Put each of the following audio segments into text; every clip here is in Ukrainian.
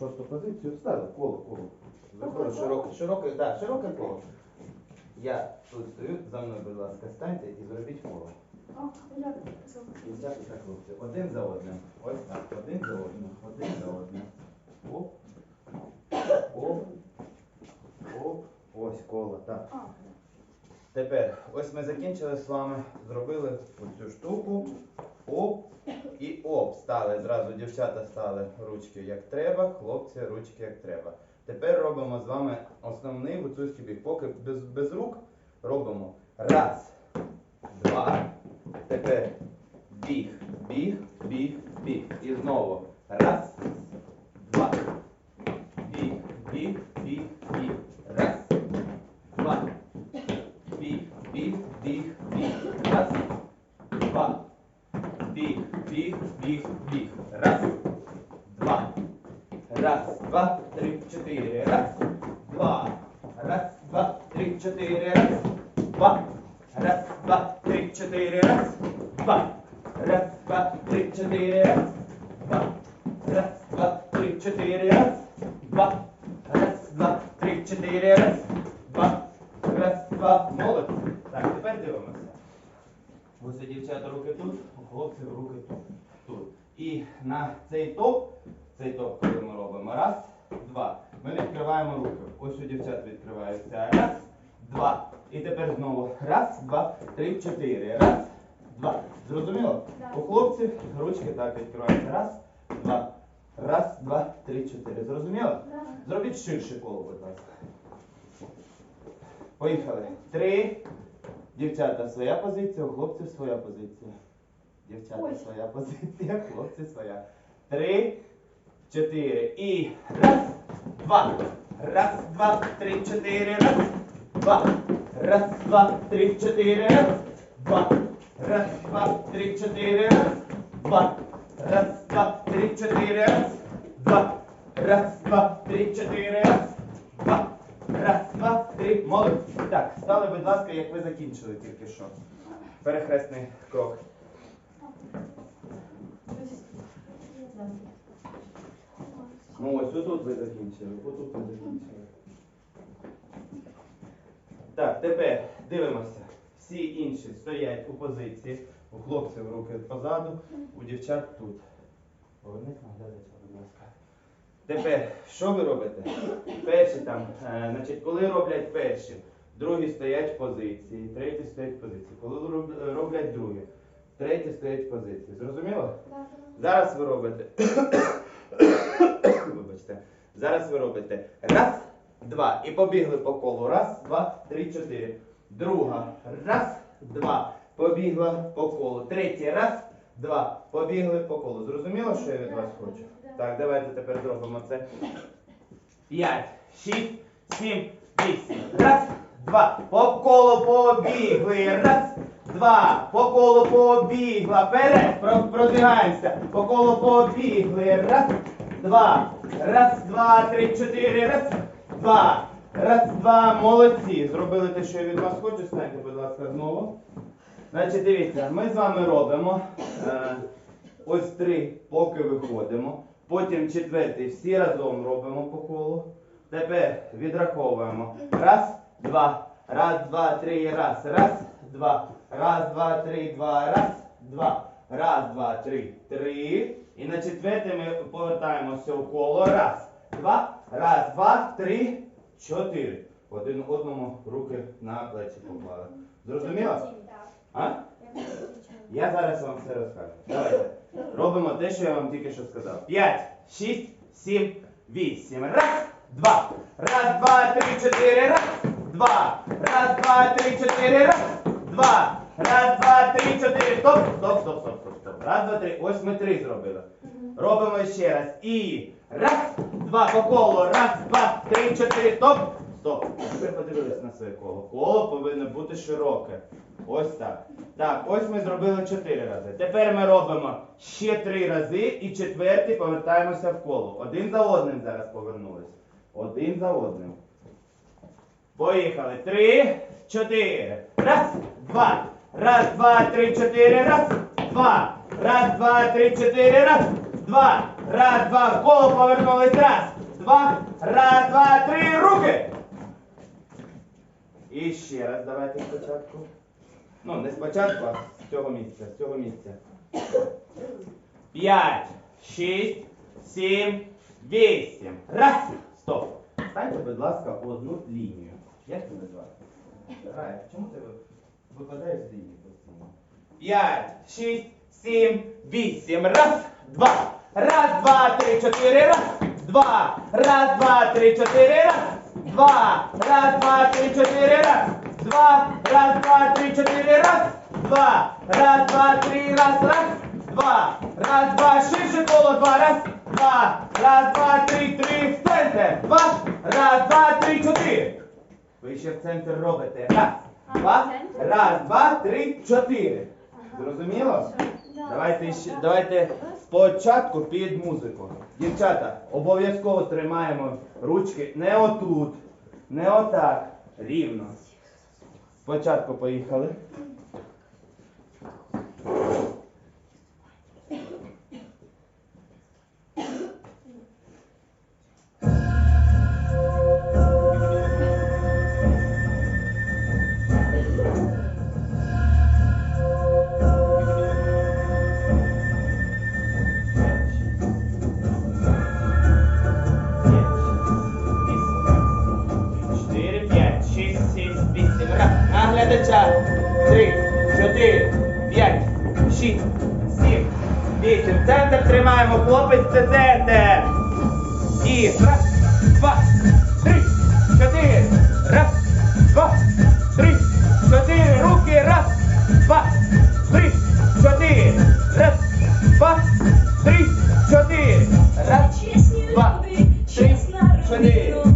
шосту позицію, ставили коло, коло. Заходить Заходить широке, широке, да, широке коло. Я тут стою, за мною, будь ласка, станьте і зробіть коло. І взяти так хлопці. Один за одним. Ось так. Один за одним. Один за одним. Оп. Оп. Оп. Ось коло. Так. Тепер, ось ми закінчили з вами, зробили оцю штуку. Оп. І оп. Стали. Зразу дівчата стали ручки як треба, хлопці ручки як треба. Тепер робимо з вами основний гуцульський біг. Поки без, без рук робимо раз, два. Тепер біг, біг, біг, біг. І знову раз, два. Біг, біг, біг, біг. Раз, два. Біг, біг, біг, біг. Раз, два. Біг, біг, біг, біг. Раз, два. Раз, два, три, чотири. Раз, два. Раз, два, три, чотири. Раз, два. Раз, два, три, чотири. Раз, два. Раз, два, три, чотири. Раз, два. Раз, два, три, чотири. Раз, два. Раз, два, три, чотири. Раз, два. Раз, два. Молодці. Так, тепер дивимося. Ось дівчата руки тут, у хлопців руки тут. тут. І на цей топ, цей топ, коли ми робимо, раз, два. Ми відкриваємо руки. Ось у дівчат відкриваються. Раз, два. І тепер знову. Раз, два, три, чотири. Раз, два. Зрозуміло? У хлопців ручки так відкриваються. Раз, два. Раз, два, три, чотири. Зрозуміло? Зробіть ширше коло, будь ласка. Поїхали. Три. Дівчата своя позиція, у хлопців своя позиція. Дівчата Ой. своя позиція, хлопці своя. Три, чотири. І раз, два. Раз, два, три, чотири. Раз, два. Раз, два, три, чотири. Раз, два. Раз, два, три, чотири. Два. Раз, два, три, чотири. Два. Раз, два, три, чотири. Раз, два. Раз, два, три. Молодці. Так, стали, будь ласка, як ви закінчили тільки що. Перехресний крок. Ну ось отут ви закінчили. Отут ви закінчили. Так, тепер дивимося. Всі інші стоять у позиції. У хлопців руки позаду, у дівчат тут. Повернись на глядача, будь ласка. Тепер, що ви робите? Перші там, е, значить, коли роблять перші, другі стоять в позиції, треті стоять в позиції. Коли роб- роблять другі, треті стоять в позиції. Зрозуміло? Зараз ви робите. Вибачте. Зараз ви робите раз, два. І побігли по колу. Раз, два, три, чотири. Друга. Раз, два. Побігла по колу. Третє. Раз, два. Побігли по колу. Зрозуміло, що я від вас хочу? Так, давайте тепер зробимо це. П'ять, шість, сім, вісім. Раз, два. По колу побігли. Раз, два. По колу побігла. Вперед. Продвигаємося. По колу побігли. Раз, два. Раз, два, три, чотири. Раз, два. Раз, два. Молодці. Зробили те, що я від вас хочу. Станьте, будь ласка, знову. Значить, дивіться, ми з вами робимо е, ось три, поки виходимо. Потім четвертий всі разом робимо по колу. Тепер відраховуємо. Раз, два. Раз, два, три, раз. Раз, два. Раз, два, три, два. Раз, два. Раз, два, три, три. І на четверте ми повертаємося в коло. Раз, два. Раз, два, три, чотири. Один одному руки на плечі поклали. Зрозуміло? А? Я зараз вам все розкажу. Давайте. Робимо те, що я вам тільки що сказав. П'ять, шість, сім, вісім. Раз, два. Раз, два, три, чотири. Раз, два. Раз, два, три, чотири. Раз, два. Раз, два, три, чотири. Стоп, стоп, стоп, стоп, стоп, стоп. Раз, два, три. Ось ми три зробили. Робимо ще раз. І раз, два по колу. Раз, два, три, чотири. Стоп. Стоп. Тепер подивились на своє коло. Коло повинно бути широке. Ось так. Так, ось ми зробили чотири рази. Тепер ми робимо ще три рази і четвертий повертаємося в коло. Один за одним зараз повернулись. Один за одним. Поїхали. Три, чотири. Раз, два. Раз, два, три, чотири. Раз, два. Раз, два, три, чотири. Раз, два. Раз, два, в коло повернулись. Раз, два, раз, два, три, руки. І ще раз давайте спочатку. Ну, не спочатку, а з цього місця, з цього місця. П'ять, шість, сім, вісім. Раз. Стоп. Станьте, будь ласка, у одну лінію. Як тебе звати? Рай, чому ти випадаєш з лінії постійно? П'ять, шість, сім, вісім. Раз, два. Раз, два, три, чотири. Раз, два. Раз, два, три, чотири. Раз, два. Раз, два, три, чотири. Раз, два. Раз, два, три, чотири. Раз, два. Раз, два, три, раз, раз. Два. Раз, два, ширше коло, два. Раз, два. Раз, два, три, три. В центр. Два. Раз, два, три, чотири. Ви ще в центр робите. Раз, два. Раз, два, три, чотири. Зрозуміло? Давайте ще давайте спочатку під музику. Дівчата, обов'язково тримаємо ручки не отут, не отак. Рівно. Спочатку поїхали. Вісім. Центр тримаємо. Хлопець, це центр. І раз, два, три, чотири. Раз, два, три, чотири. Руки. Раз, два, три, чотири. Раз, два, три, чотири. Раз, два, три, чотири.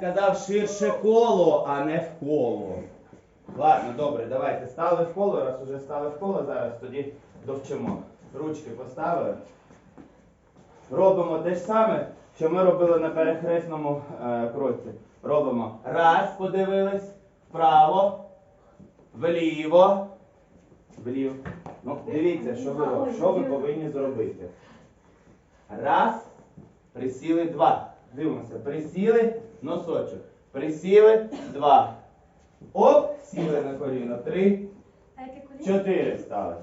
Сказав ширше коло, а не в коло. Ладно, добре, давайте стали в коло, раз уже стали в коло, зараз тоді довчимо. Ручки поставили. Робимо те ж саме, що ми робили на перехресному е, кроці. Робимо раз, подивились, вправо, вліво, вліво. Ну, дивіться, що ви що ви повинні зробити. Раз, присіли, два. Дивимося, присіли, носочок. Присіли, два. Оп, сіли на коліно. Три, чотири стали.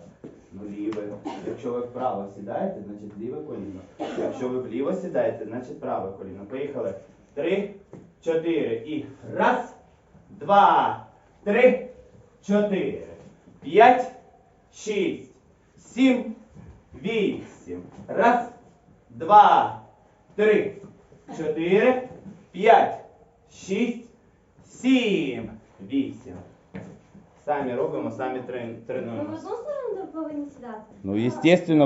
Ну, ліве. Якщо ви вправо сідаєте, значить ліве коліно. Якщо ви вліво сідаєте, значить праве коліно. Поїхали. Три, чотири. І раз, два, три, чотири, п'ять, шість, сім, вісім. Раз, два, три, чотири, п'ять, шість, сім, вісім. Самі робимо, самі трен- Ну, в тренуємо. одну сторону повинні сідати? Ну, естественно,